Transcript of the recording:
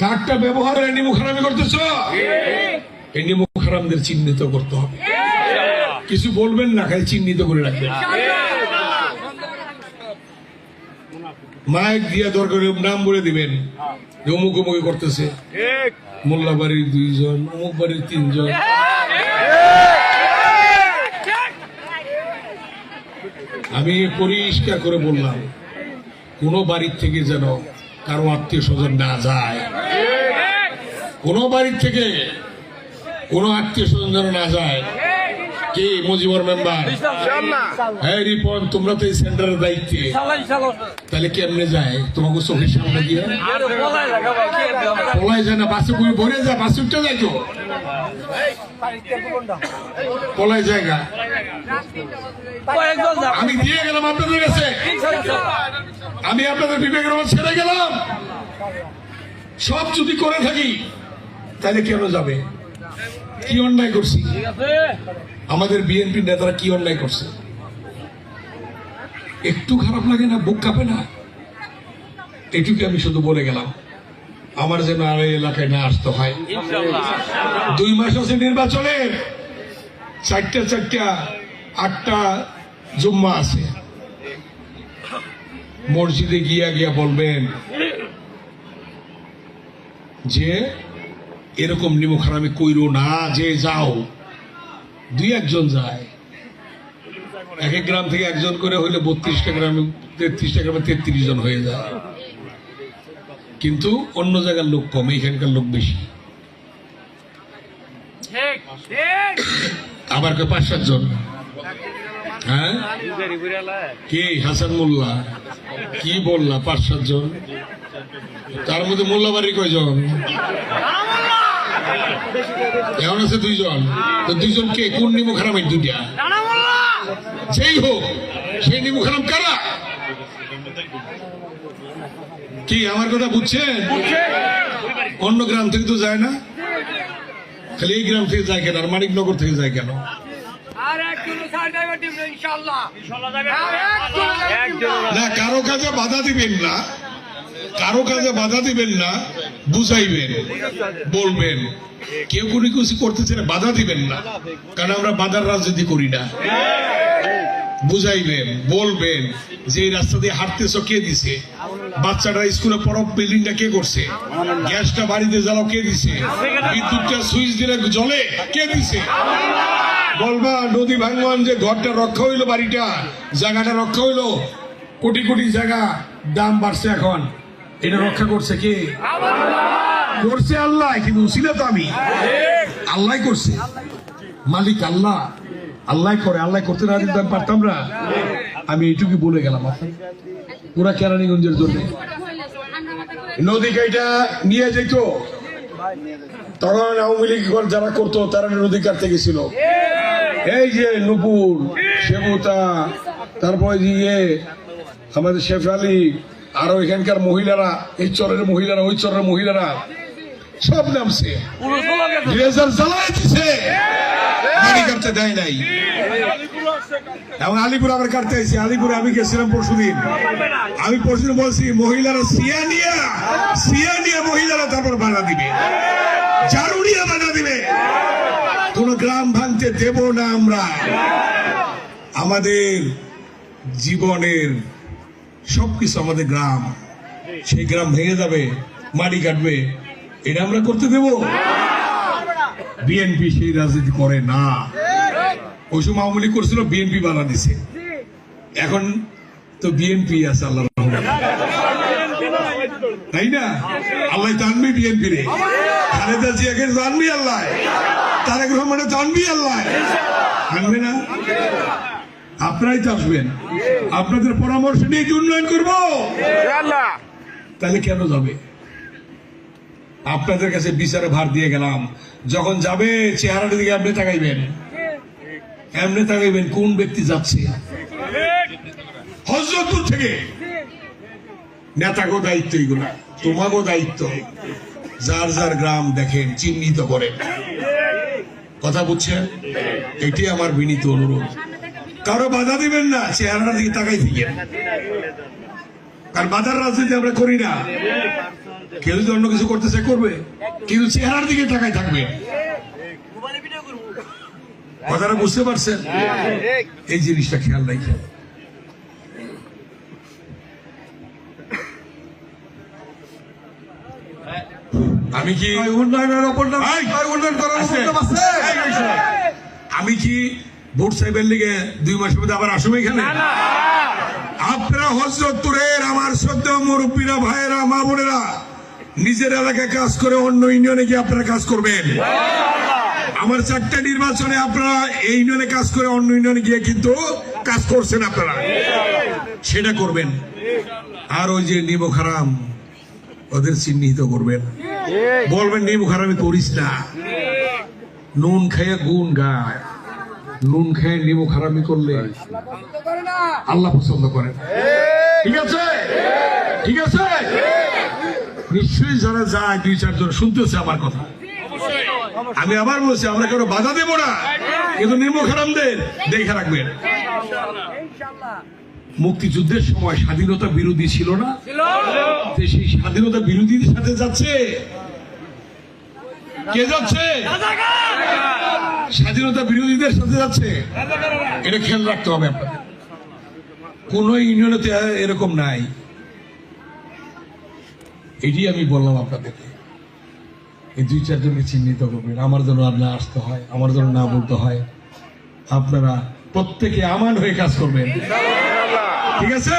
কার্ডটা ব্যবহার করে নিমুখ হারামি করতেছ? এই নিমুখ হারামদের চিহ্নিত করতে হবে। কিছু বলবেন না খালি চিহ্নিত করে রাখবেন। মাইক দিয়া দরকার নাম বলে দিবেন। যে অমুক অমুকে করতেছে। মোল্লা বাড়ির দুইজন অমুক বাড়ির তিনজন আমি পরিষ্কার করে বললাম কোনো বাড়ির থেকে যেন কারও আত্মীয় স্বজন না যায়। কোনো বাড়ির থেকে কোনো আত্মীয় স্বজন যেন না যায়। কে? মজিবর মেম্বার। হ্যাঁ রিপন, তোমরা তো এই সেন্টারের দায়িত্বে। তাহলে কেমনে যায়? তোমাকে চোখের সামনে দিয়ে? পলাই যায় না, বাসে বই ভরে যায়, বাসে উঠতে যায় তো পলাই জায়গা আমি দিয়ে গেলাম আপনাদের কাছে। আমি আপনাদের বিবেকের মধ্যে ছেড়ে গেলাম। সব যদি করে থাকি তাহলে কেন যাবে? কি অন্যায় করছি? আমাদের বিএনপি নেতারা কি অন্যায় করছে? একটু খারাপ লাগে না? বুক কাঁপে না? এটুকু আমি শুধু বলে গেলাম। আমার যেন আর এই এলাকায় না আসতে হয়। দুই মাস আছে নির্বাচনে চারটা চারটা আটটা জুম্মা আছে। মসজিদে গিয়া গিয়া বলবেন যে এরকম নিমুখারামি কইরো না যে যাও। দুই একজন যায়। এক এক গ্রাম থেকে একজন করে হইলে বত্রিশটা গ্রামে তেত্রিশটা গ্রামে তেত্রিশ জন হয়ে যায়। কিন্তু অন্য জায়গার লোক কম এখানকার লোক বেশি। আবার পাঁচ সাত জন। হ্যাঁ? কে? হাসান মোল্লা। কি বললা পাঁচ, সাত জন? তার মধ্যে মোল্লা বাড়ি কয়জন? এখন আছে দুইজন। তো দুইজন কে? কোন নিমু খারাপ এই দুইটা? যেই হোক, সেই নিমু খারাপ কারা? কি, আমার কথা বুঝছেন? অন্য গ্রাম থেকে তো যায় না? খালি এই গ্রাম থেকে যায় কেন? আর মানিকনগর থেকে যায় কেন? না কারও কাজে বাধা দিবেন না। কারও কাজে বাধা দিবেন না বুঝাইবেন বলবেন। কেউ কোনো কিছু করতেছে না বাধা দিবেন না কারণ আমরা বাধার রাজনীতি করি না। বুঝাইবেন বলবেন যে এই রাস্তা দিয়ে হাঁটতেছ কে দিছে? বাচ্চাটা স্কুলে পড়ো বিল্ডিংটা কে করছে? গ্যাসটা বাড়িতে জ্বালাও কে দিছে? বিদ্যুৎটা সুইচ দিলে জলে কে দিছে? বলবা, নদী ভাঙ্গন যে ঘরটা রক্ষা হইল বাড়িটা, জায়গাটা রক্ষা হইল, কোটি কোটি জায়গা দাম বাড়ছে এখন। এটা রক্ষা করছে কে? করছে আল্লাহ, কিন্তু ছিল তো আমি। আল্লাহ করছে। মালিক আল্লাহ। আল্লাহ করে, আল্লাহ করতে না দিতে পারতাম না। আমি এইটুকু বলে গেলাম পুরা কেরানীগঞ্জের জন্য। নদী কাইটা নিয়ে যেত তখন আওয়ামী লীগ যারা করতো, তারা নদী কাটতে গেছিল। এই যে নুপুর সেবুতা তারপরে দিয়ে আমাদের শেফ আলী, আরও এখানকার মহিলারা, এই চরের মহিলারা, ওই চরের মহিলারা, সব নামছে। দেয় নাই। আলিপুর আবার কাটতে আলিপুরে আমি গেছিলাম আমি পরশুদিন বলছি, মহিলারা সিয়া নিয়া, সিয়া নিয়ে মহিলারা তারপর বাধা দিবে। ঝাড়ু বাধা দিবে কোন গ্রাম ভাঙতে দেব না আমরা। আমাদের জীবনের সবকিছু আমাদের গ্রাম, সেই গ্রাম ভেঙে যাবে, মাটি কাটবে, এটা আমরা করতে দেব? বিএনপি সেই রাজনীতি করে না। ওই সময় আওয়ামী করছিল, বিএনপি বাধা দিছে। এখন তো বিএনপি আছে, আল্লাহ। তাই না? আল্লাহ জানবি বিএনপি রে। খালেদা জিয়াকে জানবি আল্লাহ। তারেক রহমানে জানবি আল্লাহ। আনবে না? আপনারাই তো আসবেন। আপনাদের পরামর্শ নিয়ে কি উন্নয়ন করব? তাহলে কেন যাবে? আপনাদের কাছে বিচারে ভার দিয়ে গেলাম। যখন যাবে চেহারাটা দিকে আপনি তাকাইবেন। এমনি তাকাইবেন কোন ব্যক্তি যাচ্ছে। হজরতপুর থেকে। নেতাগো দায়িত্ব এগুলা তোমাগো দায়িত্ব। যার যার গ্রাম দেখেন চিহ্নিত করেন। কথা বুঝছেন? এটি আমার বিনীত অনুরোধ। কারও বাধা দিবেন না চেহারাটা দিকে তাকাই থাকেন কারণ বাধার রাজনীতি আমরা করি না। কেউ যদি অন্য কিছু করতে চায় করবে কিন্তু চেহারার দিকে তাকায় থাকবে। কথাটা বুঝতে পারছেন? এই জিনিসটা খেয়াল রাখেন। আমি কি উন্নয়নের ওপর না উন্নয়ন করার আছে। আমি কি ভোট সাহেবের লিগে দুই মাসের মধ্যে আবার আসব এখানে? আপনারা হজরতপুরের আমার শ্রদ্ধা মুরব্বীরা ভাইয়েরা মা বোনেরা নিজের এলাকায় কাজ করে অন্য ইউনিয়নে গিয়ে আপনারা কাজ করবেন। আমার চারটা নির্বাচনে আপনারা এই ইউনিয়নে কাজ করে অন্য ইউনিয়নে গিয়ে কিন্তু কাজ করছেন আপনারা। সেটা করবেন। আর ওই যে নিমো খারাম। ওদের চিহ্নিত করবেন। বলবেন নিমো খারামি করিস না। নুন খেয়ে গুণ গায়। নুন খেয়ে নিমো খারামি করলে আল্লাহ পছন্দ করেন। ঠিক আছে? ঠিক আছে? নিশ্চয়ই যারা যায় দুই চারজন শুনতেছে আমার কথা। আমি আবার বলছি আমরা কারও বাধা দেবো না। কিন্তু নির্মুখ হারামদের দেখে রাখবেন। মুক্তিযুদ্ধের সময় স্বাধীনতা বিরোধী ছিল না? যে সেই স্বাধীনতা বিরোধীদের সাথে যাচ্ছে। কে যাচ্ছে? স্বাধীনতা বিরোধীদের সাথে যাচ্ছে। এটা খেয়াল রাখতে হবে আপনাদের। কোন ইউনিয়নেতে এরকম নাই। এটি আমি বললাম আপনাদেরকে। এই দুই চারজনকে চিহ্নিত করবেন। আমার জন্য আর না আসতে হয় আমার জন্য না বলতে হয়। আপনারা প্রত্যেকে আমান হয়ে কাজ করবেন। ঠিক আছে